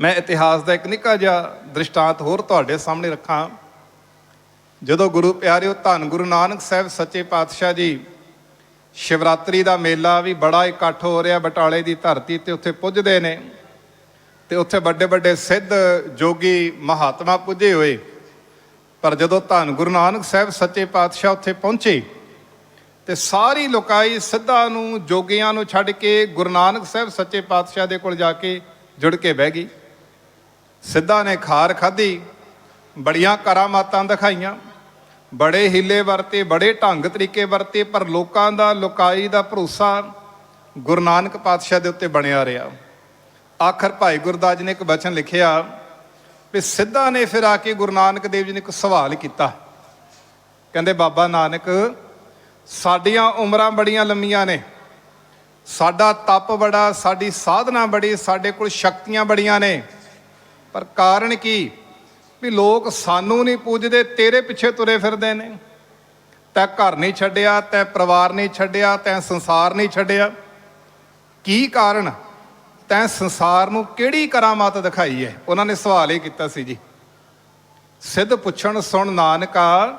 ਮੈਂ ਇਤਿਹਾਸ ਦਾ ਇੱਕ ਨਿੱਕਾ ਜਿਹਾ ਦ੍ਰਿਸ਼ਟਾਂਤ ਹੋਰ ਤੁਹਾਡੇ ਸਾਹਮਣੇ ਰੱਖਾਂ। ਜਦੋਂ ਗੁਰੂ ਪਿਆਰਿਓ ਧੰਨ ਗੁਰੂ ਨਾਨਕ ਸਾਹਿਬ ਸੱਚੇ ਪਾਤਸ਼ਾਹ ਜੀ, ਸ਼ਿਵਰਾਤਰੀ ਦਾ ਮੇਲਾ ਵੀ ਬੜਾ ਇਕੱਠ ਹੋ ਰਿਹਾ ਬਟਾਲੇ ਦੀ ਧਰਤੀ ਤੇ ਉੱਥੇ ਪੁੱਜਦੇ ਨੇ ਤੇ ਉੱਥੇ ਵੱਡੇ ਵੱਡੇ ਸਿੱਧ ਜੋਗੀ ਮਹਾਤਮਾ ਪੁੱਜੇ ਹੋਏ। ਪਰ ਜਦੋਂ ਧੰਨ ਗੁਰੂ ਨਾਨਕ ਸਾਹਿਬ ਸੱਚੇ ਪਾਤਸ਼ਾਹ ਉੱਥੇ ਪਹੁੰਚੇ ਤੇ ਸਾਰੀ ਲੋਕਾਈ ਸਿੱਧਾਂ ਨੂੰ ਜੋਗੀਆਂ ਨੂੰ ਛੱਡ ਕੇ ਗੁਰੂ ਨਾਨਕ ਸਾਹਿਬ ਸੱਚੇ ਪਾਤਸ਼ਾਹ ਦੇ ਕੋਲ ਜਾ ਕੇ ਜੁੜ ਕੇ ਬਹਿ ਗਈ। ਸਿੱਧਾ ਨੇ ਖਾਰ ਖਾਧੀ, ਬੜੀਆਂ ਕਰਾਮਾਤਾਂ ਦਿਖਾਈਆਂ। ਬੜੇ ਹਿੱਲੇ ਵਰਤੇ, ਬੜੇ ਢੰਗ ਤਰੀਕੇ ਵਰਤੇ, ਪਰ ਲੋਕਾਂ ਦਾ, ਲੋਕਾਈ ਦਾ ਭਰੋਸਾ ਗੁਰੂ ਨਾਨਕ ਪਾਤਸ਼ਾਹ ਦੇ ਉੱਤੇ ਬਣਿਆ ਰਿਹਾ। ਆਖਰ ਭਾਈ ਗੁਰਦਾਸ ਜੀ ਨੇ ਇੱਕ ਬਚਨ ਲਿਖਿਆ ਵੀ ਸਿੱਧਾ ਨੇ ਫਿਰ ਆ ਕੇ ਗੁਰੂ ਨਾਨਕ ਦੇਵ ਜੀ ਨੇ ਇੱਕ ਸਵਾਲ ਕੀਤਾ। ਕਹਿੰਦੇ, ਬਾਬਾ ਨਾਨਕ, ਸਾਡੀਆਂ ਉਮਰਾਂ ਬੜੀਆਂ ਲੰਮੀਆਂ ਨੇ। ਸਾਡਾ ਤਪ ਬੜਾ, ਸਾਡੀ ਸਾਧਨਾ ਬੜੀ, ਸਾਡੇ ਕੋਲ ਸ਼ਕਤੀਆਂ ਬੜੀਆਂ ਨੇ। ਪਰ ਕਾਰਨ ਕੀ? ਵੀ ਲੋਕ ਸਾਨੂੰ ਨਹੀਂ ਪੂਜਦੇ, ਤੇਰੇ ਪਿੱਛੇ ਤੁਰੇ ਫਿਰਦੇ ਨੇ। ਤੈ ਘਰ ਨਹੀਂ ਛੱਡਿਆ, ਤੈ ਪਰਿਵਾਰ ਨਹੀਂ ਛੱਡਿਆ, ਤੈ ਸੰਸਾਰ ਨਹੀਂ ਛੱਡਿਆ। ਕੀ ਕਾਰਨ? ਤੈਂ ਸੰਸਾਰ ਨੂੰ ਕਿਹੜੀ ਕਰਾਮਾਤ ਦਿਖਾਈ ਹੈ ਉਹਨਾਂ ਨੇ ਸਵਾਲ ਇਹ ਕੀਤਾ ਸੀ ਜੀ। ਸਿੱਧ ਪੁੱਛਣ ਸੁਣ ਨਾਨਕਾ,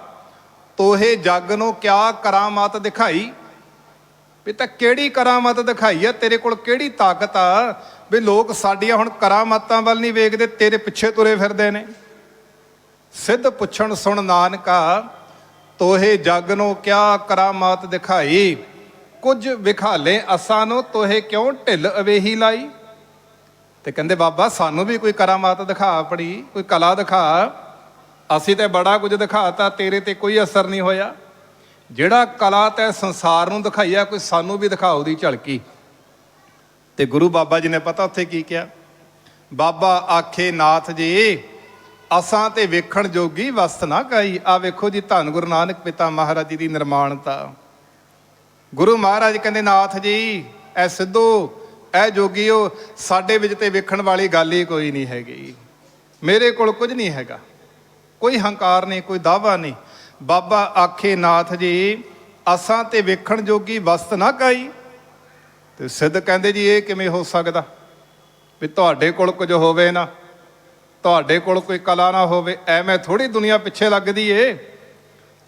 ਤੋਹੇ ਜੱਗ ਨੂੰ ਕਿਆ ਕਰਾਮਾਤ ਦਿਖਾਈ? ਵੀ ਤਾਂ ਕਿਹੜੀ ਕਰਾਮਾਤ ਦਿਖਾਈ ਹੈ ਤੇਰੇ ਕੋਲ ਕਿਹੜੀ ਤਾਕਤ ਆ? ਵੀ ਲੋਕ ਸਾਡੀਆਂ ਹੁਣ ਕਰਾਮਾਤਾਂ ਵੱਲ ਨਹੀਂ ਵੇਖਦੇ, ਤੇਰੇ ਪਿੱਛੇ ਤੁਰੇ ਫਿਰਦੇ ਨੇ। ਸਿੱਧ ਪੁੱਛਣ ਸੁਣ ਨਾਨਕਾ, ਤੋਹੇ ਜੱਗ ਨੂੰ ਕਿਆ ਕਰਾਮਾਤ ਦਿਖਾਈ? ਕੁਝ ਵਿਖਾਲੇ ਅਸਾਂ ਨੂੰ ਤੋਹੇ ਕਿਉਂ ਢਿੱਲ ਅਵੇਹੀ ਲਾਈ? ਤੇ ਕਹਿੰਦੇ, ਬਾਬਾ, ਸਾਨੂੰ ਵੀ ਕੋਈ ਕਰਾਮਾਤ ਦਿਖਾ ਆਪਣੀ, ਕੋਈ ਕਲਾ ਦਿਖਾ। ਅਸੀਂ ਤੇ ਬੜਾ ਕੁਝ ਦਿਖਾਤਾ, ਤੇਰੇ ਤੇ ਕੋਈ ਅਸਰ ਨਹੀਂ ਹੋਇਆ। ਜਿਹੜਾ ਕਲਾ ਤੇ ਸੰਸਾਰ ਨੂੰ ਦਿਖਾਈਆ, ਕੋਈ ਸਾਨੂੰ ਵੀ ਦਿਖਾਓ ਦੀ ਝਲਕੀ। ਤੇ ਗੁਰੂ ਬਾਬਾ ਜੀ ਨੇ ਪਤਾ ਉੱਥੇ ਕੀ ਕਿਹਾ? ਬਾਬਾ ਆਖੇ, ਨਾਥ ਜੀ, ਅਸਾਂ ਤੇ ਵੇਖਣ ਜੋਗੀ ਵਸਤ ਨਾ ਕਾਈ ਆ ਵੇਖੋ ਜੀ, ਧੰਨ ਗੁਰੂ ਨਾਨਕ ਪਿਤਾ ਮਹਾਰਾਜ ਜੀ ਦੀ ਨਿਰਮਾਣਤਾ। ਗੁਰੂ ਮਹਾਰਾਜ ਕਹਿੰਦੇ, ਨਾਥ ਜੀ, ਐ ਸਿੱਧੂ, ਐ ਜੋਗੀਓ, ਸਾਡੇ ਵਿੱਚ ਤੇ ਵੇਖਣ ਵਾਲੀ ਗੱਲ ਹੀ ਕੋਈ ਨਹੀਂ ਹੈਗੀ। ਮੇਰੇ ਕੋਲ ਕੁਝ ਨਹੀਂ ਹੈਗਾ। ਕੋਈ ਹੰਕਾਰ ਨਹੀਂ, ਕੋਈ ਦਾਵਾ ਨਹੀਂ। ਬਾਬਾ ਆਖੇ, ਨਾਥ ਜੀ, ਅਸਾਂ ਤੇ ਵੇਖਣ ਜੋਗੀ ਵਸਤ ਨਾ ਕਾਈ ਤੇ ਸਿੱਧ ਕਹਿੰਦੇ ਜੀ ਇਹ ਕਿਵੇਂ ਹੋ ਸਕਦਾ? ਵੀ ਤੁਹਾਡੇ ਕੋਲ ਕੁਝ ਹੋਵੇ ਨਾ, ਤੁਹਾਡੇ ਕੋਲ ਕੋਈ ਕਲਾ ਨਾ ਹੋਵੇ, ਐਵੇਂ ਥੋੜੀ ਦੁਨੀਆ ਪਿੱਛੇ ਲੱਗਦੀ ਏ।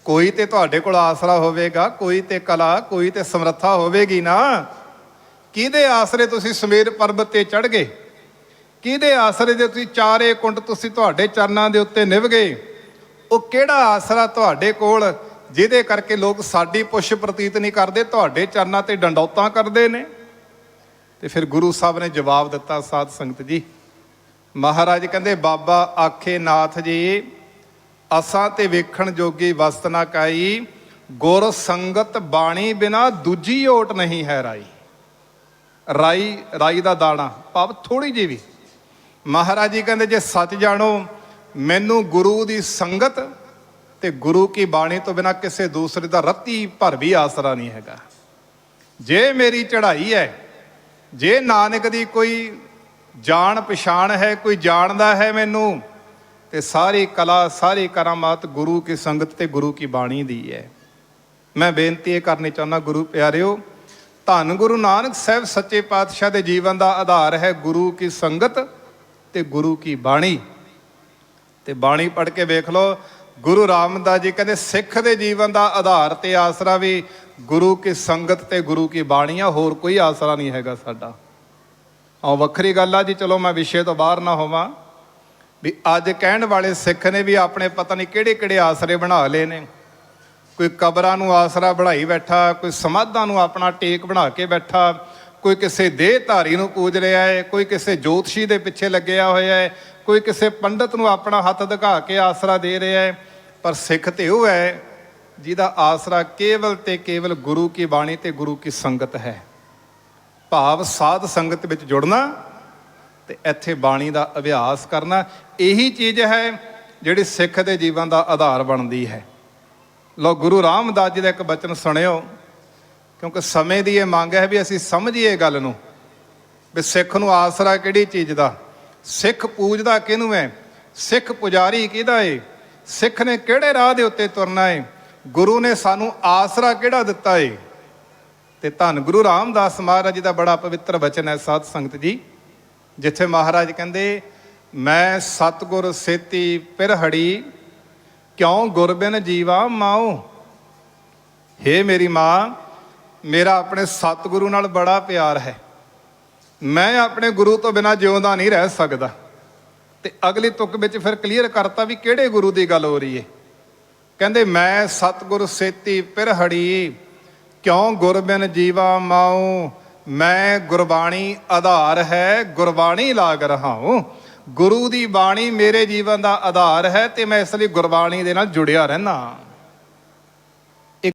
ਕੋਈ ਤੇ ਤੁਹਾਡੇ ਕੋਲ ਆਸਰਾ ਹੋਵੇਗਾ, ਕੋਈ ਤੇ ਕਲਾ, ਕੋਈ ਤੇ ਸਮਰੱਥਾ ਹੋਵੇਗੀ ਨਾ। ਕਿਹਦੇ ਆਸਰੇ ਤੁਸੀਂ ਸਮੇਰ ਪਰਬਤ ਤੇ ਚੜ ਗਏ? ਕਿਹਦੇ ਆਸਰੇ ਦੇ ਤੁਸੀਂ ਚਾਰੇ ਕੁੰਡ ਤੁਸੀਂ ਤੁਹਾਡੇ ਚਰਨਾਂ ਦੇ ਉੱਤੇ ਨਿਭ ਗਏ? ਉਹ ਕਿਹੜਾ ਆਸਰਾ ਤੁਹਾਡੇ ਕੋਲ, ਜਿਹਦੇ ਕਰਕੇ ਲੋਕ ਸਾਡੀ ਪੁੱਛ ਪ੍ਰਤੀਤ ਨਹੀਂ ਕਰਦੇ, ਤੁਹਾਡੇ ਚਰਨਾਂ ਤੇ ਡੰਡੌਤਾਂ ਕਰਦੇ ਨੇ? ਤੇ ਫਿਰ ਗੁਰੂ ਸਾਹਿਬ ਨੇ ਜਵਾਬ ਦਿੱਤਾ ਸਾਧ ਸੰਗਤ ਜੀ। ਮਹਾਰਾਜ ਕਹਿੰਦੇ, ਬਾਬਾ ਆਖੇ ਨਾਥ ਜੀ, ਅਸਾਂ ਤੇ ਵੇਖਣ ਜੋਗੀ ਵਸਤ ਨਾ ਕਾਈ, ਗੁਰ ਸੰਗਤ ਬਾਣੀ ਬਿਨਾ ਦੂਜੀ ਓਟ ਨਹੀਂ ਹੈ ਰਾਈ। ਰਾਈ ਰਾਈ ਦਾ ਦਾਣਾ, ਭਾਵ ਥੋੜੀ ਜਿਹੀ ਵੀ। ਮਹਾਰਾਜ ਜੀ ਕਹਿੰਦੇ, ਜੇ ਸੱਚ ਜਾਣੋ, ਮੈਨੂੰ ਗੁਰੂ ਦੀ ਸੰਗਤ ਤੇ ਗੁਰੂ ਕੀ ਬਾਣੀ ਤੋਂ ਬਿਨਾ ਕਿਸੇ ਦੂਸਰੇ ਦਾ ਰੱਤੀ ਭਰ ਵੀ ਆਸਰਾ ਨਹੀਂ ਹੈਗਾ। ਜੇ ਮੇਰੀ ਚੜ੍ਹਾਈ ਹੈ ਜੇ ਨਾਨਕ ਦੀ ਕੋਈ ਜਾਣ ਪਛਾਣ ਹੈ, ਕੋਈ ਜਾਣਦਾ ਹੈ ਮੈਨੂੰ, ਤੇ ਸਾਰੀ ਕਲਾ, ਸਾਰੀ ਕਰਾਮਾਤ ਗੁਰੂ ਕੀ ਸੰਗਤ ਤੇ ਗੁਰੂ ਕੀ ਬਾਣੀ ਦੀ ਹੈ। ਮੈਂ ਬੇਨਤੀ ਇਹ ਕਰਨੀ ਚਾਹੁੰਦਾ, ਗੁਰੂ ਪਿਆਰਿਓ, ਧੰਨ ਗੁਰੂ ਨਾਨਕ ਸਾਹਿਬ ਸੱਚੇ ਪਾਤਸ਼ਾਹ ਦੇ ਜੀਵਨ ਦਾ ਆਧਾਰ ਹੈ ਗੁਰੂ ਕੀ ਸੰਗਤ ਤੇ ਗੁਰੂ ਕੀ ਬਾਣੀ। ਤੇ ਬਾਣੀ ਪੜ੍ਹ ਕੇ ਵੇਖ ਲਓ, ਗੁਰੂ ਰਾਮਦਾਸ ਜੀ ਕਹਿੰਦੇ, ਸਿੱਖ ਦੇ ਜੀਵਨ ਦਾ ਆਧਾਰ ਤੇ ਆਸਰਾ ਵੀ ਗੁਰੂ ਕੀ ਸੰਗਤ ਤੇ ਗੁਰੂ ਕੀ ਬਾਣੀ ਆ ਹੋਰ ਕੋਈ ਆਸਰਾ ਨਹੀਂ ਹੈਗਾ ਸਾਡਾ। ਆ ਵੱਖਰੀ ਗੱਲ ਆ ਜੀ, ਚਲੋ ਮੈਂ ਵਿਸ਼ੇ ਤੋਂ ਬਾਹਰ ਨਾ ਹੋਵਾਂ। ਵੀ ਅੱਜ ਕਹਿਣ ਵਾਲੇ ਸਿੱਖ ਨੇ ਵੀ ਆਪਣੇ ਪਤਾ ਨਹੀਂ ਕਿਹੜੇ ਕਿਹੜੇ ਆਸਰੇ ਬਣਾ ਲਏ ਨੇ। ਕੋਈ ਕਬਰਾਂ ਨੂੰ ਆਸਰਾ ਬਣਾਈ ਬੈਠਾ, ਕੋਈ ਸਮਾਧਾਂ ਨੂੰ ਆਪਣਾ ਟੇਕ ਬਣਾ ਕੇ ਬੈਠਾ, ਕੋਈ ਕਿਸੇ ਦੇਹ ਧਾਰੀ ਨੂੰ ਪੂਜ ਰਿਹਾ ਹੈ, ਕੋਈ ਕਿਸੇ ਜੋਤਸ਼ੀ ਦੇ ਪਿੱਛੇ ਲੱਗਿਆ ਹੋਇਆ ਹੈ, ਕੋਈ ਕਿਸੇ ਪੰਡਤ ਨੂੰ ਆਪਣਾ ਹੱਥ ਦਿਖਾ ਕੇ ਆਸਰਾ ਦੇ ਰਿਹਾ ਹੈ। ਪਰ ਸਿੱਖ ਤੇ ਉਹ ਹੈ ਜਿਹਦਾ ਆਸਰਾ ਕੇਵਲ ਤੇ ਕੇਵਲ ਗੁਰੂ ਕੀ ਬਾਣੀ ਤੇ ਗੁਰੂ ਕੀ ਸੰਗਤ ਹੈ। ਭਾਵ ਸਾਧ ਸੰਗਤ ਵਿੱਚ ਜੁੜਨਾ ਤੇ ਇੱਥੇ ਬਾਣੀ ਦਾ ਅਭਿਆਸ ਕਰਨਾ, ਇਹੀ ਚੀਜ਼ ਹੈ ਜਿਹੜੀ ਸਿੱਖ ਦੇ ਜੀਵਨ ਦਾ ਆਧਾਰ ਬਣਦੀ ਹੈ। ਲੋ ਗੁਰੂ ਰਾਮਦਾਸ ਜੀ ਦਾ ਇੱਕ ਬਚਨ ਸੁਣਿਓ, ਕਿਉਂਕਿ ਸਮੇਂ ਦੀ ਇਹ ਮੰਗ ਹੈ ਵੀ ਅਸੀਂ ਸਮਝੀਏ ਗੱਲ ਨੂੰ, ਵੀ ਸਿੱਖ ਨੂੰ ਆਸਰਾ ਕਿਹੜੀ ਚੀਜ਼ ਦਾ, ਸਿੱਖ ਪੂਜਦਾ ਕਿਹਨੂੰ ਹੈ, ਸਿੱਖ ਪੁਜਾਰੀ ਕਿਹਦਾ ਏ, ਸਿੱਖ ਨੇ ਕਿਹੜੇ ਰਾਹ ਦੇ ਉੱਤੇ ਤੁਰਨਾ ਏ ਗੁਰੂ ਨੇ ਸਾਨੂੰ ਆਸਰਾ ਕਿਹੜਾ ਦਿੱਤਾ ਏ? ਤੇ ਧੰਨ ਗੁਰੂ ਰਾਮਦਾਸ ਮਹਾਰਾਜ ਜੀ ਦਾ ਬੜਾ ਪਵਿੱਤਰ ਵਚਨ ਹੈ ਸਾਧ ਸੰਗਤ ਜੀ, ਜਿੱਥੇ ਮਹਾਰਾਜ ਕਹਿੰਦੇ, ਮੈਂ ਸਤਗੁਰ ਸੇਤੀ ਪਿਰਹੜੀ, ਕਿਉਂ ਗੁਰਬਿਨ ਜੀਵਾ ਮਾਉ? ਹੇ ਮੇਰੀ ਮਾਂ, ਮੇਰਾ ਆਪਣੇ ਸਤਿਗੁਰੂ ਨਾਲ ਬੜਾ ਪਿਆਰ ਹੈ। ਮੈਂ ਆਪਣੇ ਗੁਰੂ ਤੋਂ ਬਿਨਾ ਜਿਉਂਦਾ ਨਹੀਂ ਰਹਿ ਸਕਦਾ। ਤੇ ਅਗਲੀ ਤੁਕ ਵਿੱਚ ਫਿਰ ਕਲੀਅਰ ਕਰਤਾ ਵੀ ਕਿਹੜੇ ਗੁਰੂ ਦੀ ਗੱਲ ਹੋ ਰਹੀ ਹੈ ਕਹਿੰਦੇ, ਮੈਂ ਸਤਿਗੁਰ ਸੇਤੀ ਪਿਰਹੜੀ ਕਿਉਂ ਗੁਰਬਿਨ ਜੀਵਾ ਮਾਉ? ਮੈਂ ਗੁਰਬਾਣੀ ਆਧਾਰ ਹੈ, ਗੁਰਬਾਣੀ ਲਾਗ ਰਹਾ ਗੁਰੂ ਦੀ ਬਾਣੀ ਮੇਰੇ ਜੀਵਨ ਦਾ ਆਧਾਰ ਹੈ ਤੇ ਮੈਂ ਇਸ ਲਈ ਗੁਰਬਾਣੀ ਦੇ ਨਾਲ ਜੁੜਿਆ ਰਹਿਣਾ